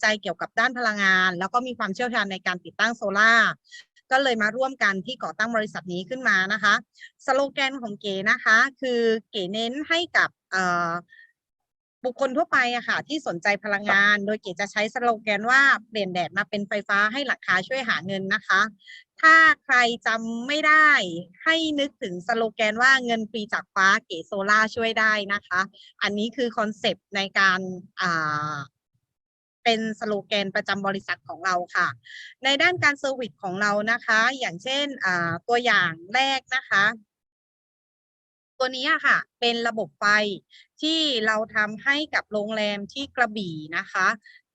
ใจเกี่ยวกับด้านพลังงาน แล้วก็มีความเชี่ยวชาญในการติดตั้งโซล่าก็เลยมาร่วมกันที่ก่อตั้งบริษัทนี้ขึ้นมานะคะสโลแกนของเก๋นะคะ คือเก๋เน้นให้กับบุคคลทั่วไปอะค่ะ ที่สนใจพลังงาน โดยเก๋จะใช้สโลแกนว่าเปลี่ยนแดดมาเป็นไฟฟ้าให้หลักคาช่วยหาเงินนะคะ ถ้าใครจำไม่ได้ให้นึกถึงสโลแกนว่าเงินฟรีจากฟ้าเก๋โซล่าช่วยได้นะคะ อันนี้คือคอนเซปต์ในการ เป็นสโลแกนประจำบริษัทของเราค่ะ ในด้านการเซอร์วิสของเรานะคะ อย่างเช่นอ่าตัวอย่างแรกนะคะ ตัวนี้อะค่ะ เป็นระบบไฟที่เราทำให้กับโรงแรมที่กระบี่นะคะ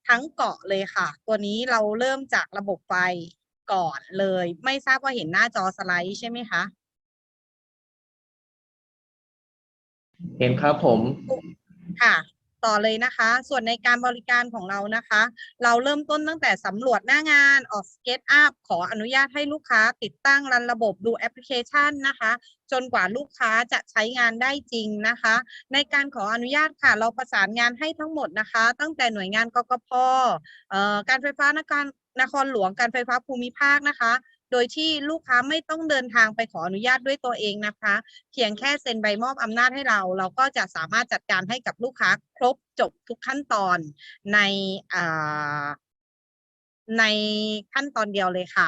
ทั้งเกาะเลยค่ะ ตัวนี้เราเริ่มจากระบบไฟก่อนเลย ไม่ทราบว่าเห็นหน้าจอสไลด์ใช่ไหมคะเห็นครับผมค่ะ ต่อเลยนะคะ ส่วนในการบริการของเรานะคะ เราเริ่มต้นตั้งแต่สำรวจหน้างานออกสเก็ตอัพขออนุญาตให้ลูกค้าติดตั้งรันระบบดูแอปพลิเคชันนะคะ จนกว่าลูกค้าจะใช้งานได้จริงนะคะ ในการขออนุญาตค่ะเราประสานงานให้ทั้งหมดนะคะ ตั้งแต่หน่วยงานกกพการไฟฟ้านครนครหลวงการไฟฟ้าภูมิภาคนะคะ โดยที่ลูกค้าไม่ต้องเดินทางไปขออนุญาตด้วยตัวเองนะคะ เพียงแค่เซ็นใบมอบอำนาจให้เรา เราก็จะสามารถจัดการให้กับลูกค้าครบจบทุกขั้นตอนในในขั้นตอนเดียวเลยค่ะ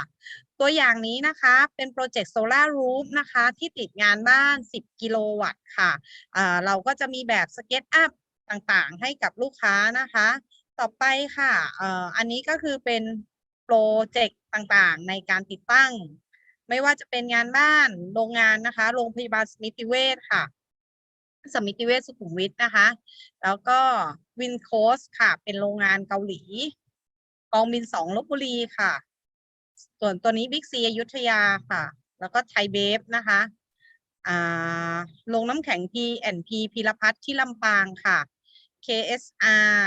ตัวอย่างนี้นะคะเป็นโปรเจกต์โซลารูฟนะคะที่ติดงานบ้าน 10 กิโลวัตต์ค่ะอ่าเราก็จะมีแบบสเก็ตอัพต่างๆ ให้กับลูกค้านะคะ ต่อไปค่ะออันนี้ก็คือเป็น โปรเจกต์ต่างๆ ในการติดตั้ง ไม่ว่าจะเป็นงานบ้านโรงงานนะคะ โรงพยาบาลสมิติเวชค่ะสมิติเวชสุขุมวิทนะคะ แล้วก็วินโคสค่ะ เป็นโรงงานเกาหลี กองบินสองลบบุรีค่ะ ส่วนตัวนี้บิ๊กซีอยุธยาค่ะ แล้วก็ไทยเบฟนะคะอ่าโรงน้ำแข็ง P&P พีรพัฒน์ที่ลำปางค่ะ KSR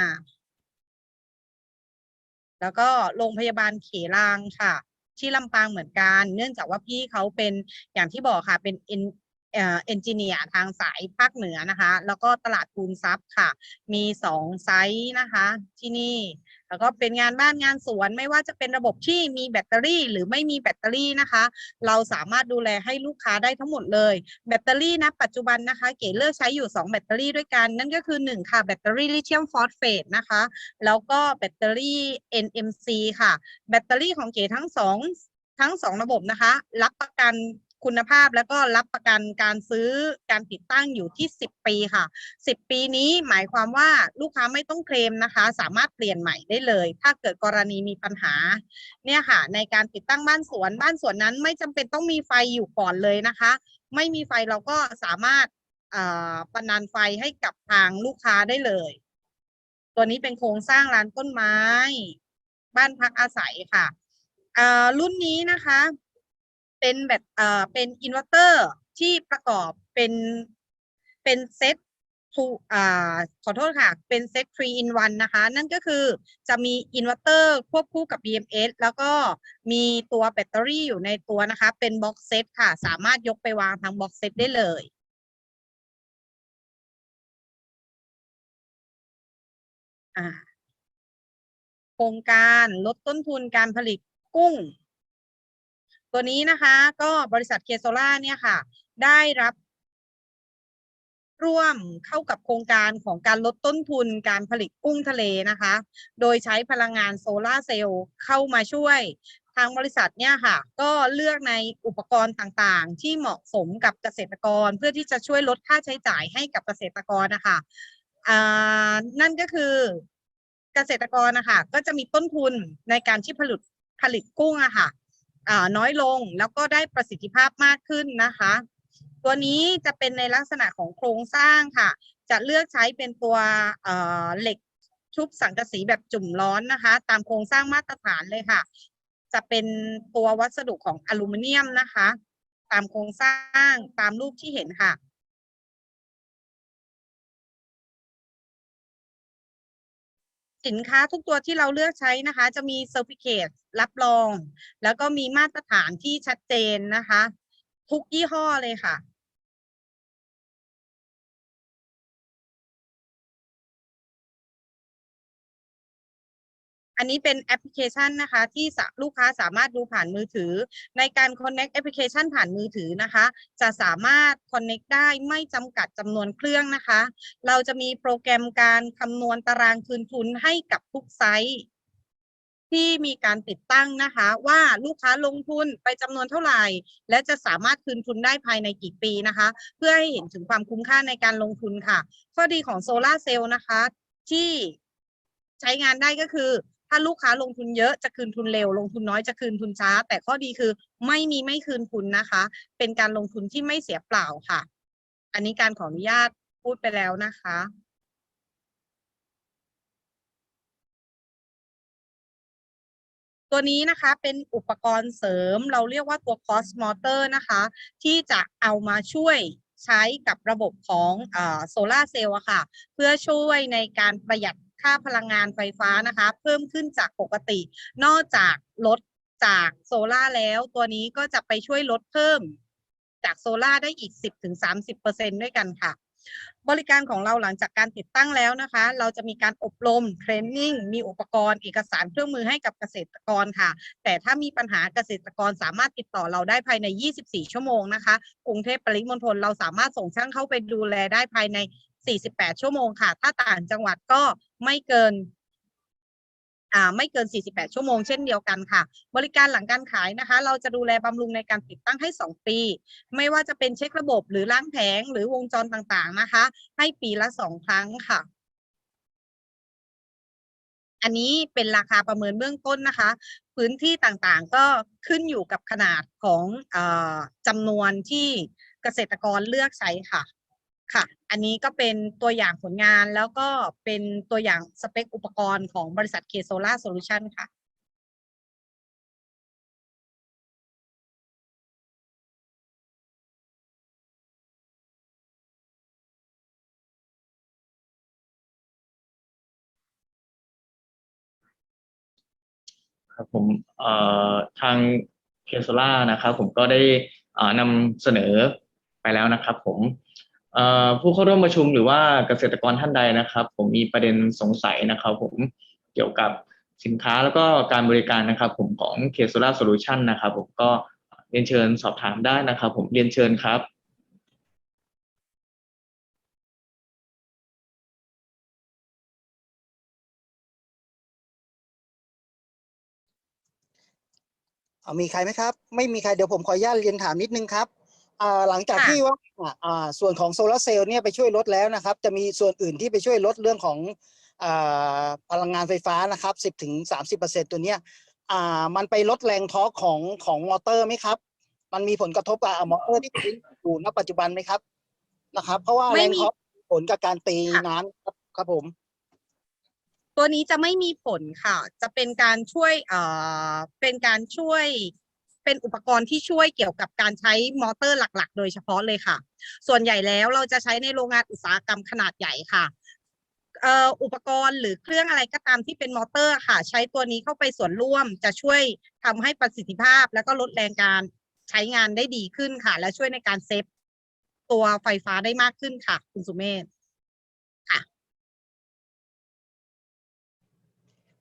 แล้วก็โรงพยาบาลเขลางค่ะ ที่ลำปางเหมือนกัน เนื่องจากว่าพี่เขาเป็นอย่างที่บอกค่ะเป็น เอ่อเอนจิเนียร์ทางสายภาคเหนือนะคะ แล้วก็ตลาดคูนทรัพย์ค่ะ มีสองไซต์นะคะที่นี่ แล้วก็เป็นงานบ้านงานสวนไม่ว่าจะเป็นระบบที่มีแบตเตอรี่ หรือไม่มีแบตเตอรี่นะคะ เราสามารถดูแลให้ลูกค้าได้ทั้งหมดเลย แบตเตอรี่นะปัจจุบันนะคะ เก๋เลือกใช้อยู่ 2 แบตเตอรี่ด้วยกัน นั่นก็คือ 1 ค่ะแบตเตอรี่ลิเธียมฟอสเฟตนะคะ แล้วก็แบตเตอรี่ NMC ค่ะ แบตเตอรี่ของเก๋ทั้งสองทั้งสองระบบนะคะ รับประกัน คุณภาพแล้วก็รับประกันการซื้อการติดตั้งอยู่ที่ 10 ปีค่ะ 10 ปีนี้หมายความว่าลูกค้าไม่ต้องเคลมนะคะ สามารถเปลี่ยนใหม่ได้เลย ถ้าเกิดกรณีมีปัญหาเนี่ยค่ะ ในการติดตั้งบ้านสวนบ้านสวนนั้นไม่จำเป็นต้องมีไฟอยู่ก่อนเลยนะคะ ไม่มีไฟเราก็สามารถเอ่อประนันไฟให้กับทางลูกค้าได้เลย ตัวนี้เป็นโครงสร้างร้านต้นไม้ บ้านพักอาศัยค่ะเอ่อรุ่นนี้นะคะ เป็นแบบเอ่อเป็นอินเวอร์เตอร์ที่ประกอบเป็นเป็นเซตทูอ่าขอโทษค่ะ เป็นเซต3 in 1นะคะ นั่นก็คือจะมีอินเวอร์เตอร์ควบคู่กับ BMS แล้วก็มีตัวแบตเตอรี่อยู่ในตัวนะคะ เป็นบ็อกเซตค่ะ สามารถยกไปวางทางบ็อกเซตได้เลยอ่าโครงการลดต้นทุนการผลิตกุ้ง ตัวนี้นะคะก็บริษัทเคโซล่าเนี่ยค่ะ ได้รับ ร่วมเข้ากับโครงการของการลดต้นทุนการผลิตกุ้งทะเลนะคะ โดยใช้พลังงานโซลาร์เซลล์เข้ามาช่วย ทางบริษัทเนี่ยค่ะ ก็เลือกในอุปกรณ์ต่างๆ ที่เหมาะสมกับเกษตรกร เพื่อที่จะช่วยลดค่าใช้จ่ายให้กับเกษตรกรนะคะนั่นก็คือเกษตรกรนะคะก็จะมีต้นทุนในการที่ผลิตผลิตกุ้งอะค่ะอ่า น้อยลงแล้วก็ได้ประสิทธิภาพมากขึ้นนะคะ ตัวนี้จะเป็นในลักษณะของโครงสร้างค่ะ จะเลือกใช้เป็นตัวเหล็กชุบสังกะสีแบบจุ่มร้อนนะคะ ตามโครงสร้างมาตรฐานเลยค่ะ จะเป็นตัววัสดุของอลูมิเนียมนะคะ ตามโครงสร้างตามรูปที่เห็นค่ะ สินค้าทุกตัวที่เราเลือกใช้นะคะ จะมีเซอร์ i ิเคตรับรอง แล้วก็มีมาตรฐานที่ชัดเจนนะคะ ทุกยี่ห้อเลยค่ะ อันนี้เป็นแอปพลิเคชันนะคะ ที่ลูกค้าสามารถดูผ่านมือถือ ในการ connect แอปพลิเคชันผ่านมือถือนะคะ จะสามารถ connect ได้ไม่จำกัดจำนวนเครื่องนะคะ เราจะมีโปรแกรมการคำนวณตารางคืนทุนให้กับทุกไซต์ที่มีการติดตั้งนะคะ ว่าลูกค้าลงทุนไปจำนวนเท่าไหร่ และจะสามารถคืนทุนได้ภายในกี่ปีนะคะ เพื่อให้เห็นถึงความคุ้มค่าในการลงทุนค่ะ ข้อดีของโซลาร์เซลล์นะคะ ที่ใช้งานได้ก็คือ ถ้าลูกค้าลงทุนเยอะจะคืนทุนเร็ว ลงทุนน้อยจะคืนทุนช้า แต่ข้อดีคือไม่มีไม่คืนทุนนะคะ เป็นการลงทุนที่ไม่เสียเปล่าค่ะ อันนี้การขออนุญาตพูดไปแล้วนะคะตัวนี้นะคะเป็นอุปกรณ์เสริมเราเรียกว่าตัว cross motor นะคะ ที่จะเอามาช่วยใช้กับระบบของโซลาเซลล์ค่ะ เพื่อช่วยในการประหยัด ค่าพลังงานไฟฟ้านะคะ เพิ่มขึ้นจากปกติ นอกจากลดจากโซลาแล้ว ตัวนี้ก็จะไปช่วยลดเพิ่ม จากโซลาได้อีก 10-30%ด้วยกันค่ะ บริการของเราหลังจากการติดตั้งแล้วนะคะ เราจะมีการอบรมเทรนนิ่งมีอุปกรณ์เอกสารเครื่องมือให้กับเกษตรกรค่ะ แต่ถ้ามีปัญหาเกษตรกรสามารถติดต่อเราได้ภายใน 24 ชั่วโมงนะคะกรุงเทพปริมณฑลเราสามารถส่งช่างเข้าไปดูแลได้ภายใน 48 ชั่วโมงค่ะ ถ้าต่างจังหวัดก็ ไม่เกินอ่าไม่เกิน 48 ชั่วโมงเช่นเดียวกันค่ะ บริการหลังการขายนะคะ เราจะดูแลบำรุงในการติดตั้งให้ 2 ปี ไม่ว่าจะเป็นเช็คระบบหรือล้างแผงหรือวงจรต่างๆนะคะ ให้ปีละ 2 ครั้งค่ะ อันนี้เป็นราคาประเมินเบื้องต้นนะคะ พื้นที่ต่างๆก็ขึ้นอยู่กับขนาดของอจำนวนที่เกษตรกรเลือกใช้ค่ะ ค่ะ อันนี้ก็เป็นตัวอย่างผลงานแล้วก็เป็นตัวอย่างสเปคอุปกรณ์ของบริษัทเคโซล่าโซลูชันค่ะครับผมทางเคโซล่านะครับผมก็ได้นำเสนอไปแล้วนะครับผม ผู้เข้าร่วมประชุมหรือว่าเกษตรกรท่านใดนะครับ ผมมีประเด็นสงสัยนะครับ ผมเกี่ยวกับสินค้าแล้วก็การบริการนะครับ ผมของเคสโซล่าโซลูชันนะครับ ผมก็เรียนเชิญสอบถามได้นะครับ ผมเรียนเชิญครับเอามีใครไหมครับ ไม่มีใครเดี๋ยวผมขออนุญาตเรียนถามนิดนึงครับ หลังจากค่ะที่ว่าอ่าส่วนของโซลาร์เซลล์เนี่ยไปช่วยลดแล้วนะครับ จะมีส่วนอื่นที่ไปช่วยลดเรื่องของอ่าพลังงานไฟฟ้านะครับ 10ถึง30เปอร์เซ็นตัวเนี้ยอ่ามันไปลดแรงทอร์กของของมอเตอร์ไหมครับ มันมีผลกระทบกับมอเตอร์ที่ติดอยู่ณปัจจุบันไหมครับนะครับ เพราะว่าไม่แรงมีทอร์กมีผลกับการตีค่ะน้ำครับครับผม ตัวนี้จะไม่มีผลค่ะ จะเป็นการช่วยเอ่อเป็นการช่วย เป็นอุปกรณ์ที่ช่วยเกี่ยวกับการใช้มอเตอร์หลัก ๆ โดยเฉพาะเลยค่ะ ส่วนใหญ่แล้วเราจะใช้ในโรงงานอุตสาหกรรมขนาดใหญ่ค่ะอุปกรณ์หรือเครื่องอะไรก็ตามที่เป็นมอเตอร์ค่ะ ใช้ตัวนี้เข้าไปส่วนร่วมจะช่วยทำให้ประสิทธิภาพ แล้วก็ลดแรงการใช้งานได้ดีขึ้นค่ะ และช่วยในการเซฟตัวไฟฟ้าได้มากขึ้นค่ะ คุณสุเมธ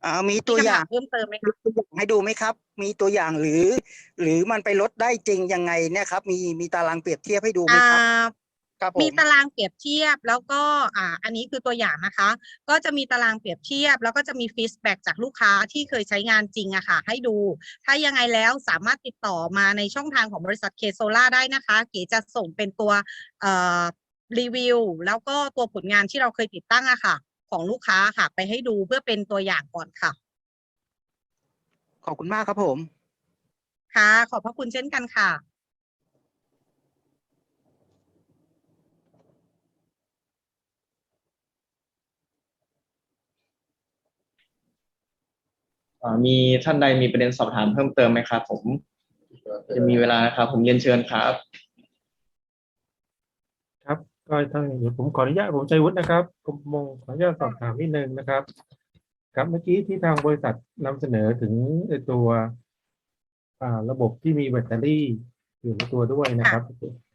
อ่ามีมีตัวคำอย่าถางมเพิ่มเติมไหมมีคะตัวอย่างให้ดูไหมครับ มีตัวอย่างหรือ หรือมันไปลดได้จริงยังไงเนี่ยครับ มีมีตารางเปรียบเทียบให้ดูไหมอ่ครับาครับผมมีตารางเปรียบเทียบแล้วก็อ่าอันนี้คือตัวอย่างนะคะ ก็จะมีตารางเปรียบเทียบ แล้วก็จะมีฟีดแบ็จากลูกค้าที่เคยใช้งานจริงอะค่ะ ให้ดู ถ้ายังไงแล้วสามารถติดต่อมาในช่องทางของบริษัทเคโซล่าได้นะคะ เก๋จะส่งเป็นตัวเอ่อรีวิวแล้วก็ตัวผลงานที่เราเคยติดตั้งอะค่ะ ของลูกค้าค่ะไปให้ดูเพื่อเป็นตัวอย่างก่อนค่ะ ขอบคุณมากครับผม ค่ะ ขอบพระคุณเช่นกันค่ะเอ่อมีท่านใดมีประเด็นสอบถามเพิ่มเติมไหมครับผม จะมีเวลานะครับ ผมเรียนเชิญครับครับ ก็ต้องเดี๋ยวผมขออนุญาตผมชัยวุฒินะครับผมมงขออนุญาตสอบถามนิดนึงนะครับ ครับเมื่อกี้ที่ทางบริษัทนำเสนอถึงไอ้ตัวอ่าระบบที่มีแบตเตอรี่อยู่ในตัวด้วยนะครับ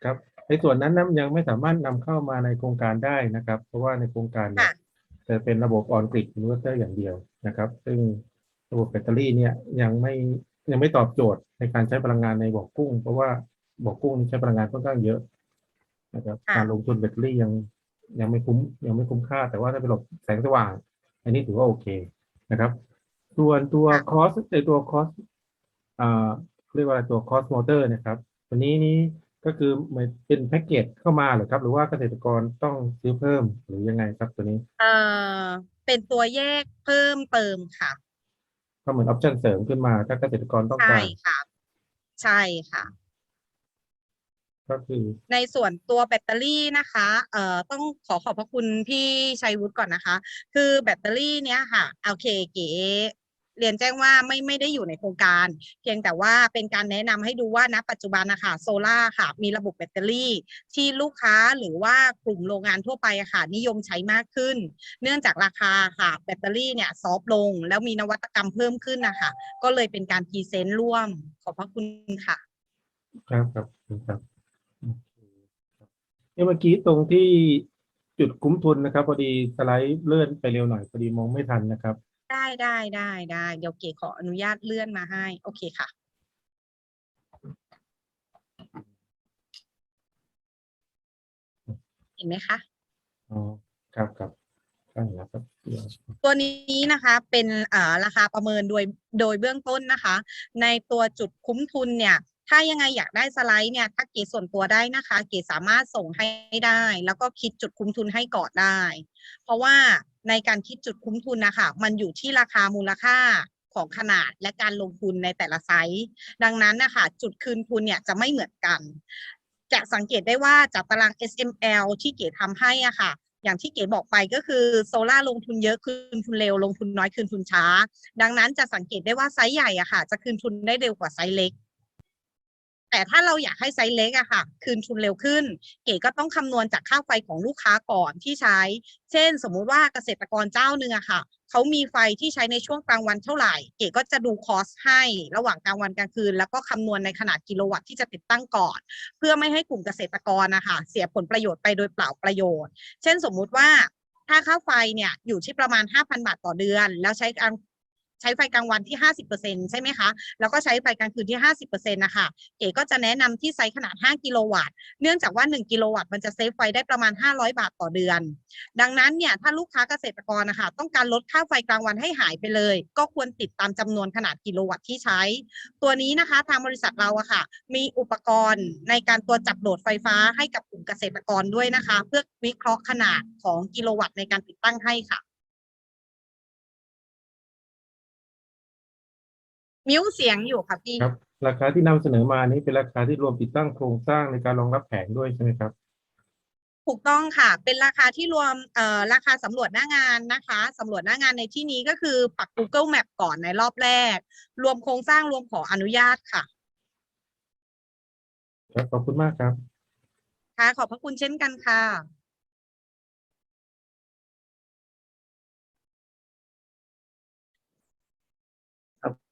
ครับในส่วนนั้นนั้นยังไม่สามารถนำเข้ามาในโครงการได้นะครับ เพราะว่าในโครงการเนี่ยค่ะจะเป็นระบบออนกริดอินเวอร์เตอร์อย่างเดียวนะครับ ซึ่งระบบแบตเตอรี่เนี่ยยังไม่ยังไม่ตอบโจทย์ในการใช้พลังงานในบ่อกุ้ง เพราะว่าบ่อกุ้งนี่ใช้พลังงานค่อนข้างเยอะ นะครับค่ะการลงทุนแบตเตอรี่ยังยังไม่คุ้มยังไม่คุ้มค่า แต่ว่าถ้าเป็นระบบแสงสว่าง อันนี้ถือว่าโอเคนะครับส่วนตัวคอสในตัวคอสอ่าเรียกว่าอะไรตัวคอสมอเตอร์นะครับตัวนี้นี้ก็คือมันเป็นแพ็กเกจเข้ามาเหรือครับ หรือว่าเกษตรกรต้องซื้อเพิ่มหรือยังไงครับตัวนี้เอ่อเป็นตัวแยกเพิ่มเติมค่ะก็เหมือนออปชั่นเสริมขึ้นมา ถ้าเกษตรกรต้องใช่การค่ะ ใช่ค่ะ ก็คือในส่วนตัวแบตเตอรี่นะคะเอ่อต้องขอขอบพระคุณพี่ชัยวุฒิก่อนนะคะ คือแบตเตอรี่เนี้ยค่ะโอเคเก๋เรียนแจ้งว่าไม่ไม่ได้อยู่ในโครงการ เพียงแต่ว่าเป็นการแนะนำให้ดูว่าณปัจจุบันนะคะโซล่าค่ะ มีระบบแบตเตอรี่ ที่ลูกค้าหรือว่ากลุ่มโรงงานทั่วไปอะค่ะ นิยมใช้มากขึ้น เนื่องจากราคาค่ะแบตเตอรี่เนี่ยซอฟต์ลง แล้วมีนวัตกรรมเพิ่มขึ้นนะคะก็เลยเป็นการพรีเซนต์ร่วมขอบพระคุณค่ะ ครับครับครับโอเคครับ เอ้เมื่อกี้ตรงที่จุดคุ้มทุนนะครับ พอดีสไลด์เลื่อนไปเร็วหน่อยพอดีมองไม่ทันนะครับ ได้ได้ได้ได้เดี๋ยวเก๋ขออนุญาตเลื่อนมาให้ โอเคค่ะ เห็นไหมคะ อ๋อ ครับครับใช่แล้วครับเดี๋ยวตัวนี้นะคะเป็นเอ่อราคาประเมินโดยโดยเบื้องต้นนะคะ ในตัวจุดคุ้มทุนเนี่ย ถ้ายังไงอยากได้สไลด์เนี่ยถ้าเก๋ส่วนตัวได้นะคะ เก๋สามารถส่งให้ได้ แล้วก็คิดจุดคุ้มทุนให้ก่อนได้ เพราะว่าในการคิดจุดคุ้มทุนนะคะมันอยู่ที่ราคามูลค่าของขนาดและการลงทุนในแต่ละไซส์ ดังนั้นนะคะจุดคืนทุนเนี่ยจะไม่เหมือนกัน จะสังเกตได้ว่าจากตาราง SML ที่เก๋ทำให้อะค่ะ อย่างที่เก๋บอกไปก็คือโซล่าลงทุนเยอะคืนทุนเร็ว ลงทุนน้อยคืนทุนช้า ดังนั้นจะสังเกตได้ว่าไซส์ใหญ่อะค่ะ จะคืนทุนได้เร็วกว่าไซส์เล็ก แต่ถ้าเราอยากให้ไซส์เล็กอะค่ะ คืนทุนเร็วขึ้น เก๋ก็ต้องคำนวณจากค่าไฟของลูกค้าก่อนที่ใช้ เช่น สมมุติว่าเกษตรกรเจ้าหนึ่งอะค่ะเขามีไฟที่ใช้ในช่วงกลางวันเท่าไหร่ เก๋ก็จะดูคอสให้ระหว่างกลางวันกลางคืน แล้วก็คำนวณในขนาดกิโลวัตต์ที่จะติดตั้งก่อน เพื่อไม่ให้กลุ่มเกษตรกรนะคะเสียผลประโยชน์ไปโดยเปล่าประโยชน์ เช่นสมมุติว่าถ้าค่าไฟเนี่ยอยู่ที่ประมาณ 5,000 บาทต่อเดือน แล้วใช้ก ใช้ไฟกลางวันที่ 50%ใช่ไหมคะ แล้วก็ใช้ไฟกลางคืนที่ 50%นะคะเก๋ก็จะแนะนำที่ไซส์ขนาด 5 กิโลวัตต์ เนื่องจากว่า 1 กิโลวัตต์มันจะเซฟไฟได้ประมาณ 500 บาทต่อเดือน ดังนั้นเนี่ยถ้าลูกค้าเกษตรกรนะคะต้องการลดค่าไฟกลางวันให้หายไปเลย ก็ควรติดตามจำนวนขนาดกิโลวัตต์ที่ใช้ ตัวนี้นะคะทางบริษัทเราอะค่ะ มีอุปกรณ์ในการตัวจับโหลดไฟฟ้าให้กับกลุ่มเกษตรกรด้วยนะคะ เพื่อวิเคราะห์ขนาดของกิโลวัตต์ในการติดตั้งให้ค่ะ มิวเสียงอยู่ค่ะพี่ ครับ ราคาที่นำเสนอมานี้เป็นราคาที่รวมติดตั้งโครงสร้างในการรองรับแผงด้วยใช่ไหมครับ ถูกต้องค่ะ เป็นราคาที่รวมเอ่อราคาสำรวจหน้างานนะคะสำรวจหน้างานในที่นี้ก็คือปัก Google Map ก่อนในรอบแรก รวมโครงสร้างรวมขออนุญาตค่ะ ครับ ขอบคุณมากครับ ค่ะ ขอบพระคุณเช่นกันค่ะ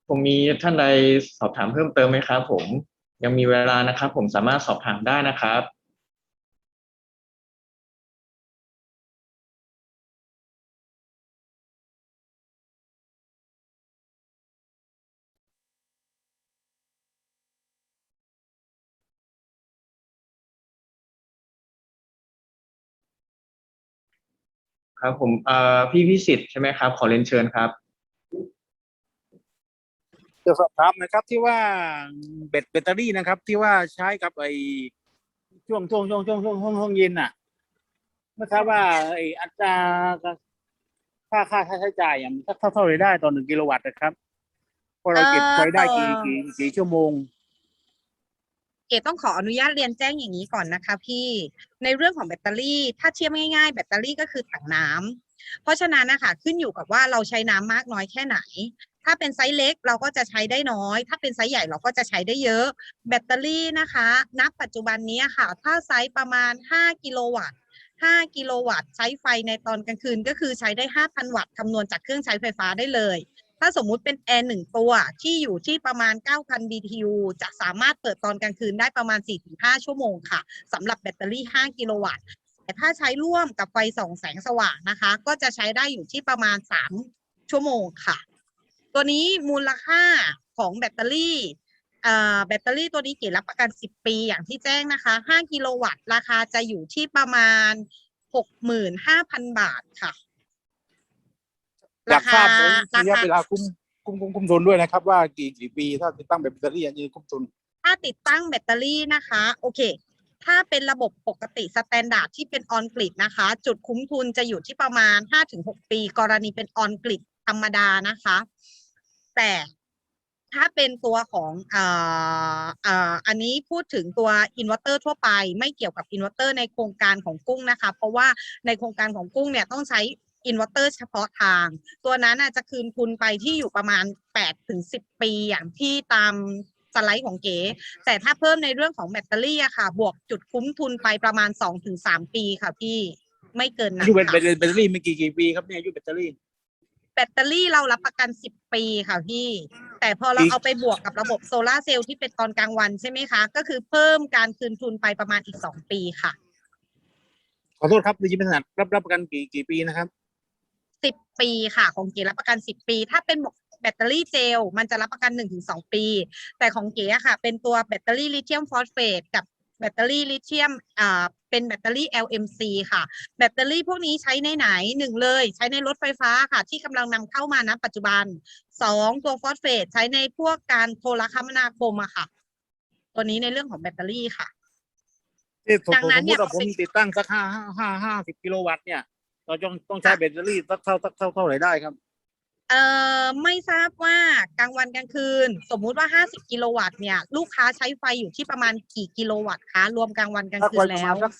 ผมมีท่านใดสอบถามเพิ่มเติมไหมครับผมยังมีเวลานะครับ ผมสามารถสอบถามได้นะครับครับผมพี่พิสิทธิ์ใช่ไหมครับ ขอเรียนเชิญครับ จะสอบถามนะครับที่ว่าแบตแบตเตอรี่นะครับ ที่ว่าใช้กับไอ้ช่วงช่วงช่วงช่วงช่วงช่วงช่วงเย็นน่ะไม่ทราบว่าไอ้อัตราค่าค่าค่าใช้จ่ายอย่างสักเท่าเท่าไหรได้ต่อหนึ่งกิโลวัตต์นะครับพอเราเก็บเอ่อไฟได้กี่ต่อกี่กี่ชั่วโมง เกดต้องขออนุญาตเรียนแจ้งอย่างนี้ก่อนนะคะ พี่ ในเรื่องของแบตเตอรี่ถ้าเทียบง่ายๆ แบตเตอรี่ก็คือถังน้ำเพราะฉะนั้นนะคะขึ้นอยู่กับว่าเราใช้น้ำมากน้อยแค่ไหน ถ้าเป็นไซส์เล็กเราก็จะใช้ได้น้อย ถ้าเป็นไซส์ใหญ่เราก็จะใช้ได้เยอะ แบตเตอรี่นะคะณปัจจุบันนี้ค่ะ ถ้าไซส์ประมาณ 5 กิโลวัตต์ 5 กิโลวัตต์ใช้ไฟในตอนกลางคืนก็คือใช้ได้ 5,000 วัตต์คำนวณจากเครื่องใช้ไฟฟ้าได้เลย ถ้าสมมุติเป็นแอร์หนึ่งตัวที่อยู่ที่ประมาณ 9,000 BTU จะสามารถเปิดตอนกลางคืนได้ประมาณ 4-5 ชั่วโมงค่ะสำหรับแบตเตอรี่ 5 กิโลวัตต์แต่ถ้าใช้ร่วมกับไฟส่องแสงสว่างนะคะ ก็จะใช้ได้อยู่ที่ประมาณ 3 ชั่วโมงค่ะ ตัวนี้มูลค่าของแบตเตอรี่เอ่อแบตเตอรี่ตัวนี้เก๋รับประกัน 10 ปีอย่างที่แจ้งนะคะ 5 กิโลวัตต์ ราคาจะอยู่ที่ประมาณ 65,000 บาทค่ะ อยากทราบราระยะคาเวลาคุ้มคุ้มคุ้มคุ้มทุนด้วยนะครับ ว่ากี่กี่ปีถ้าติดตั้งแบบแบตเตอรี่อันนี้คุ้มทุน ถ้าติดตั้งแบตเตอรี่นะคะ โอเค ถ้าเป็นระบบปกติสแตนดาร์ดที่เป็นออนกริดนะคะ จุดคุ้มทุนจะอยู่ที่ประมาณ 5-6 ปี กรณีเป็นออนกริดธรรมดานะคะ แต่ถ้าเป็นตัวของอ่าอ่าอันนี้พูดถึงตัวอินเวอร์เตอร์ทั่วไปไม่เกี่ยวกับอินเวอร์เตอร์ในโครงการของกุ้งนะคะ เพราะว่าในโครงการของกุ้งเนี่ยต้องใช้อินเวอร์เตอร์เฉพาะทาง ตัวนั้นอาจจะคืนทุนไปที่อยู่ประมาณ8ถึง10 ปีอย่างที่ตามสไลด์ของเก๋ แต่ถ้าเพิ่มในเรื่องของแบตเตอรี่อะค่ะ บวกจุดคุ้มทุนไปประมาณ2อถึงสปีค่ะพี่ ไม่เกินนั้อานยุแบตค่ะ แบตแบตเตอรี่ไม่กี่กี่ปีครับเนี่ยอายุแบตเตอรี่ แบตเตอรี่เรารับประกัน10ปีค่ะพี่ แต่พอเราอีกเอาไปบวกกับระบบโซลาร์เซลล์ที่เป็นตอนกลางวันใช่ไหมคะ ก็คือเพิ่มการคืนทุนไปประมาณอีก2ปีค่ะ ขอโทษครับดิจิทัลรับรับประกันกี่กี่ปีนะครับ10ปีค่ะ ของเก๋รับประกัน10ปี ถ้าเป็นแบตเตอรี่เจลมันจะรับประกัน1-2ปี แต่ของเก๋อะค่ะ เป็นตัวแบตเตอรี่ลิเธียมฟอสเฟตกับ แบตเตอรี่ลิเธียมอ่าเป็นแบตเตอรี่ LMC ค่ะ แบตเตอรี่พวกนี้ใช้ในไหนหนึ่งเลย ใช้ในรถไฟฟ้าค่ะ ที่กำลังนำเข้ามาณปัจจุบันสองตัวฟอสเฟตใช้ในพวกการโทรคมนาคมอะค่ะ ตัวนี้ในเรื่องของแบตเตอรี่ค่ะ ที่สมดังสนั้มนมเนี่ยติว่าผมเป็น ติดตั้งสักห้าห้าห้าห้าสิบกิโลวัตต์เนี่ย เราต้องต้องใช้ค่ะแบตเตอรี่สักเท่าสักเท่าเท่าไหร่ได้ครับ เอ่อไม่ทราบว่ากลางวันกลางคืน สมมุติว่า 50 กิโลวัตต์เนี่ยลูกค้าใช้ไฟอยู่ที่ประมาณกี่กิโลวัตต์คะรวมกลางวันกลางสักคืไว้นประแล้มาณวสัก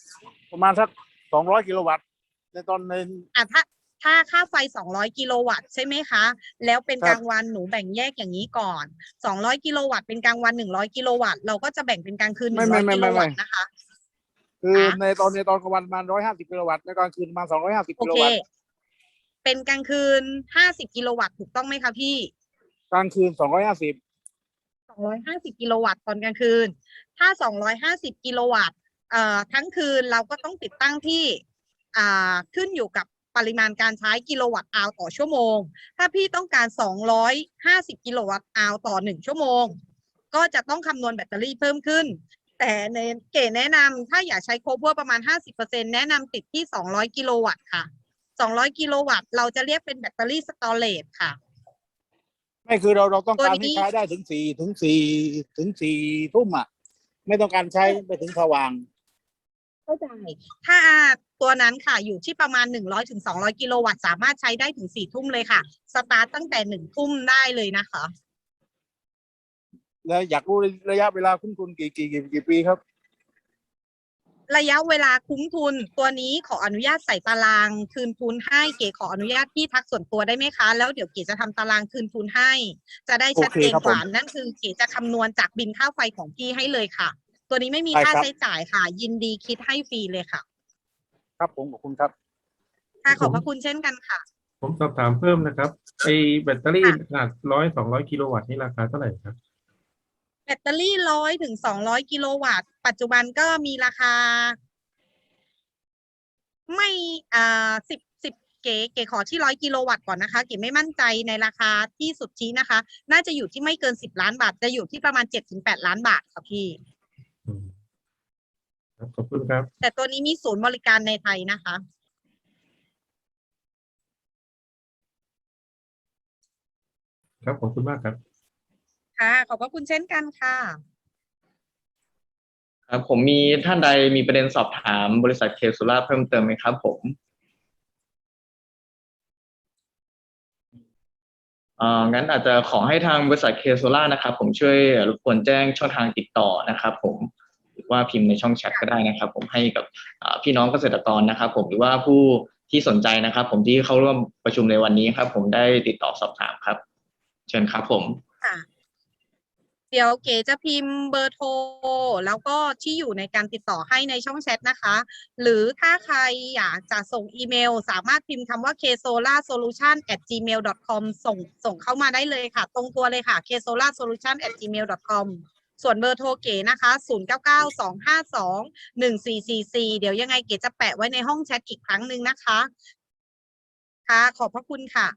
ประมาณสักสองร้อยกิโลวัตต์ในตอนใน อะถ้าถ้าค่าไฟ 200 กิโลวัตต์ใช่ไหมคะ แล้วเป็นครับกลางวันหนูแบ่งแยกอย่างนี้ก่อน 200 กิโลวัตต์เป็นกลางวัน 100 กิโลวัตต์เราก็จะแบ่งเป็นกลางคืน ไม่ไม่100 ไม่กิโลไม่วัตต์นะคะ คือค่ะในตอนในตอนกลางวันประมาณร้อยห้าสิบกิโลวัตต์ในกลางคืนประมาณสองร้อยห้าสิบโอกิโลเค วัตต์ เป็นกลางคืน50กิโลวัตต์ถูกต้องไหมคะพี่กลางคืนสองร้อยห้าสิบ250กิโลวัตต์ตอนกลางคืน ถ้า250กิโลวัตต์เอ่อทั้งคืนเราก็ต้องติดตั้งที่อ่าขึ้นอยู่กับปริมาณการใช้กิโลวัตต์อาวต่อชั่วโมง ถ้าพี่ต้องการ 250 กิโลวัตต์อาวต่อ 1 ชั่วโมง ก็จะต้องคำนวณแบตเตอรี่เพิ่มขึ้น แต่ในเก๋แนะนำถ้าอยากใช้โคเวอร์ประมาณ 50%แนะนำติดที่ 200 กิโลวัตต์ค่ะ 200 กิโลวัตต์ เราจะเรียกเป็นแบตเตอรี่สตอเรจค่ะ ไม่คือเราเราต้องการตัวนี้ ให้ใช้ได้ถึงสี่ถึงสี่ถึงสี่ทุ่มอะ ไม่ต้องการใช้ไปถึงสว่าง เข้าใจ ถ้าตัวนั้นค่ะอยู่ที่ประมาณ 100ถึง200 กิโลวัตต์ สามารถใช้ได้ถึง 4 ทุ่มเลยค่ะ สตาร์ตตั้งแต่ 1 ทุ่มได้เลยนะคะ แล้วอยากรู้ระยะเวลาคุ้มทุนกี่กี่กี่กี่ปีครับ ระยะเวลาคุ้มทุนตัวนี้ขออนุญาตใส่ตารางคืนทุนให้เก๋ขออนุญาตพี่ทักส่วนตัวได้ไหมคะ แล้วเดี๋ยวเก๋จะทำตารางคืนทุนให้ จะได้ชัดเจนโอเคครับกว่าผมนั่นคือเก๋จะคำนวณจากบินค่าไฟของพี่ให้เลยค่ะ ตัวนี้ไม่มีได้ค่าครับใช้จ่ายค่ะ ยินดีคิดให้ฟรีเลยค่ะ ครับผมขอบคุณครับค่ะขอบพระคุณเช่นกันค่ะ ผมสอบถามเพิ่มนะครับไอแบตเตอรี่ค่ะขนาดร้อยสองร้อยกิโลวัตต์นี่ราคาเท่าไหร่ครับ แบตเตอรี่ร้อยถึงสองร้อยกิโลวัตต์ ปัจจุบันก็มีราคา ไม่อ่าสิบสิบเก๋เก๋ขอที่ร้อยกิโลวัตต์ก่อนนะคะ เก๋ไม่มั่นใจในราคาที่สุดชี้นะคะ น่าจะอยู่ที่ไม่เกินสิบล้านบาท จะอยู่ที่ประมาณเจ็ดถึงแปดล้านบาทค่ะพี่อืมครับขอบคุณครับ แต่ตัวนี้มีศูนย์บริการในไทยนะคะ ครับขอบคุณมากครับ ค่ะ ขอบพระคุณเช่นกันค่ะ ครับผมมีท่านใดมีประเด็นสอบถามบริษัทเคซูล่าเพิ่มเติมไหมครับผมเอ่องั้นอาจจะขอให้ทางบริษัทเคซูล่านะครับ ผมช่วยรบกวนแจ้งช่องทางติดต่อนะครับ ผมหรือว่าพิมพ์ในช่องแชทก็ได้นะครับ ผมให้กับอ่าพี่น้องเกษตรกรนะครับ ผมหรือว่าผู้ที่สนใจนะครับ ผมที่เข้าร่วมประชุมในวันนี้ครับ ผมได้ติดต่อสอบถามครับ เชิญครับผมค่ะ เดี๋ยวเก๋จะพิมพ์เบอร์โทร แล้วก็ที่อยู่ในการติดต่อให้ในช่องแชทนะคะ หรือถ้าใครอยากจะส่งอีเมล สามารถพิมพ์คำว่า ksolarsolution at gmail com ส่งส่งเข้ามาได้เลยค่ะ ตรงตัวเลยค่ะ ksolarsolution at gmail com ส่วนเบอร์โทรเก๋นะคะ 0992521444 เดี๋ยวยังไงเก๋จะแปะไว้ในห้องแชทอีกครั้งหนึ่งนะคะ ค่ะ ขอบพระคุณค่ะ